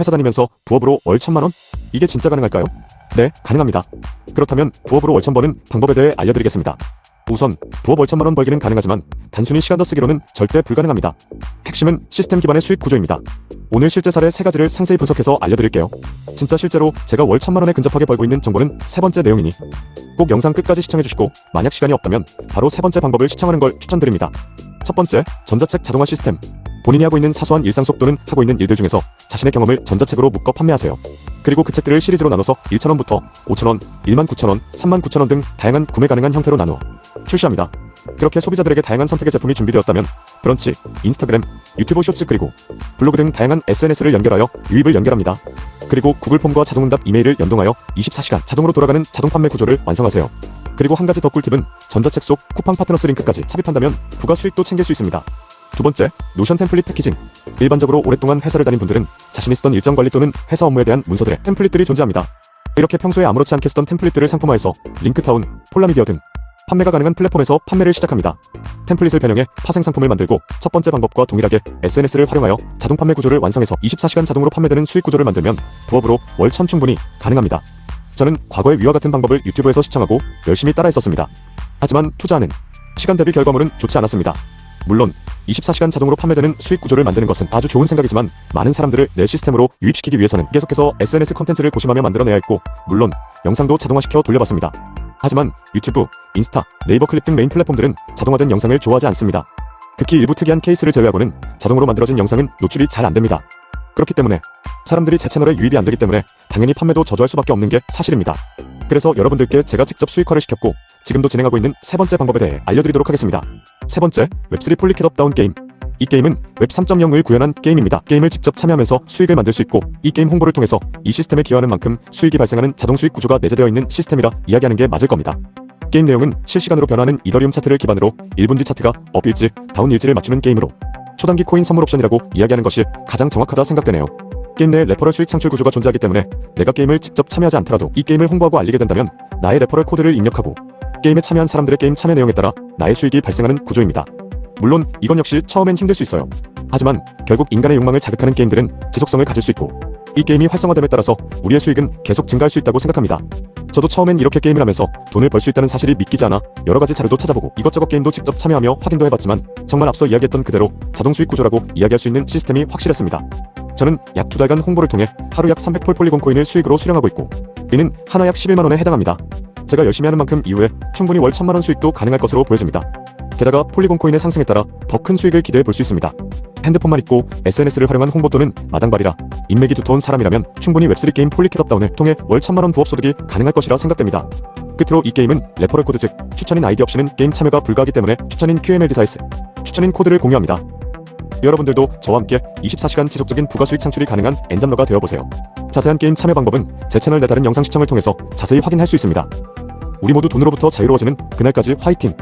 회사 다니면서 부업으로 월 천만 원? 이게 진짜 가능할까요? 네, 가능합니다. 그렇다면 부업으로 월 천 버는 방법에 대해 알려드리겠습니다. 우선 부업 월 천만 원 벌기는 가능하지만 단순히 시간 더 쓰기로는 절대 불가능합니다. 핵심은 시스템 기반의 수익 구조입니다. 오늘 실제 사례 세 가지를 상세히 분석해서 알려드릴게요. 진짜 실제로 제가 월 천만 원에 근접하게 벌고 있는 정보는 세 번째 내용이니 꼭 영상 끝까지 시청해주시고 만약 시간이 없다면 바로 세 번째 방법을 시청하는 걸 추천드립니다. 첫 번째, 전자책 자동화 시스템. 본인이 하고 있는 사소한 일상 속 또는 하고 있는 일들 중에서 자신의 경험을 전자책으로 묶어 판매하세요. 그리고 그 책들을 시리즈로 나눠서 1,000원부터 5,000원, 19,000원, 39,000원 등 다양한 구매 가능한 형태로 나누어 출시합니다. 그렇게 소비자들에게 다양한 선택의 제품이 준비되었다면 브런치, 인스타그램, 유튜브 쇼츠 그리고 블로그 등 다양한 SNS를 연결하여 유입을 연결합니다. 그리고 구글 폼과 자동응답 이메일을 연동하여 24시간 자동으로 돌아가는 자동 판매 구조를 완성하세요. 그리고 한 가지 더 꿀팁은 전자책 속 쿠팡 파트너스 링크까지 삽입한다면 부가 수익도 챙길 수 있습니다. 두 번째, 노션 템플릿 패키징. 일반적으로 오랫동안 회사를 다닌 분들은 자신이 쓰던 일정 관리 또는 회사 업무에 대한 문서들의 템플릿들이 존재합니다. 이렇게 평소에 아무렇지 않게 쓰던 템플릿들을 상품화해서 링크타운, 폴라미디어 등 판매가 가능한 플랫폼에서 판매를 시작합니다. 템플릿을 변형해 파생 상품을 만들고 첫 번째 방법과 동일하게 SNS를 활용하여 자동 판매 구조를 완성해서 24시간 자동으로 판매되는 수익 구조를 만들면 부업으로 월 천 충분히 가능합니다. 저는 과거에 위와 같은 방법을 유튜브에서 시청하고 열심히 따라했었습니다. 하지만 투자하는 시간 대비 결과물은 좋지 않았습니다. 물론 24시간 자동으로 판매되는 수익 구조를 만드는 것은 아주 좋은 생각이지만 많은 사람들을 내 시스템으로 유입시키기 위해서는 계속해서 SNS 컨텐츠를 고심하며 만들어내야 했고 물론 영상도 자동화시켜 돌려봤습니다. 하지만 유튜브, 인스타, 네이버 클립 등 메인 플랫폼들은 자동화된 영상을 좋아하지 않습니다. 극히 일부 특이한 케이스를 제외하고는 자동으로 만들어진 영상은 노출이 잘 안 됩니다. 그렇기 때문에 사람들이 제 채널에 유입이 안 되기 때문에 당연히 판매도 저조할 수밖에 없는 게 사실입니다. 그래서 여러분들께 제가 직접 수익화를 시켰고 지금도 진행하고 있는 세 번째 방법에 대해 알려드리도록 하겠습니다. 세 번째, 웹3 폴리캣업 다운 게임. 이 게임은 웹 3.0을 구현한 게임입니다. 게임을 직접 참여하면서 수익을 만들 수 있고 이 게임 홍보를 통해서 이 시스템에 기여하는 만큼 수익이 발생하는 자동 수익 구조가 내재되어 있는 시스템이라 이야기하는 게 맞을 겁니다. 게임 내용은 실시간으로 변하는 이더리움 차트를 기반으로 1분 뒤 차트가 업 일지, 다운 일지를 맞추는 게임으로 초단기 코인 선물 옵션이라고 이야기하는 것이 가장 정확하다 생각되네요. 게임 내 레퍼럴 수익 창출 구조가 존재하기 때문에 내가 게임을 직접 참여하지 않더라도 이 게임을 홍보하고 알리게 된다면 나의 레퍼럴 코드를 입력하고 게임에 참여한 사람들의 게임 참여 내용에 따라 나의 수익이 발생하는 구조입니다. 물론 이건 역시 처음엔 힘들 수 있어요. 하지만 결국 인간의 욕망을 자극하는 게임들은 지속성을 가질 수 있고 이 게임이 활성화됨에 따라서 우리의 수익은 계속 증가할 수 있다고 생각합니다. 저도 처음엔 이렇게 게임을 하면서 돈을 벌 수 있다는 사실이 믿기지 않아 여러 가지 자료도 찾아보고 이것저것 게임도 직접 참여하며 확인도 해봤지만 정말 앞서 이야기했던 그대로 자동 수익 구조라고 이야기할 수 있는 시스템이 확실했습니다. 저는 약 두 달간 홍보를 통해 하루 약 300폴 폴리곤 코인을 수익으로 수령하고 있고 이는 하나 약 11만 원에 해당합니다. 제가 열심히 하는 만큼 이후에 충분히 월 1000만 원 수익도 가능할 것으로 보여집니다. 게다가 폴리곤 코인의 상승에 따라 더 큰 수익을 기대해 볼 수 있습니다. 핸드폰만 있고 SNS를 활용한 홍보 또는 마당발이라 인맥이 두터운 사람이라면 충분히 웹3 게임 폴리캣업 다운을 통해 월 1000만 원 부업 소득이 가능할 것이라 생각됩니다. 끝으로 이 게임은 레퍼럴 코드 즉 추천인 아이디 없이는 게임 참여가 불가하기 때문에 추천인 QML 디사이스, 추천인 코드를 공유합니다. 여러분들도 저와 함께 24시간 지속적인 부가 수익 창출이 가능한 엔잡러가 되어보세요. 자세한 게임 참여 방법은 제 채널 내 다른 영상 시청을 통해서 자세히 확인할 수 있습니다. 우리 모두 돈으로부터 자유로워지는 그날까지 화이팅!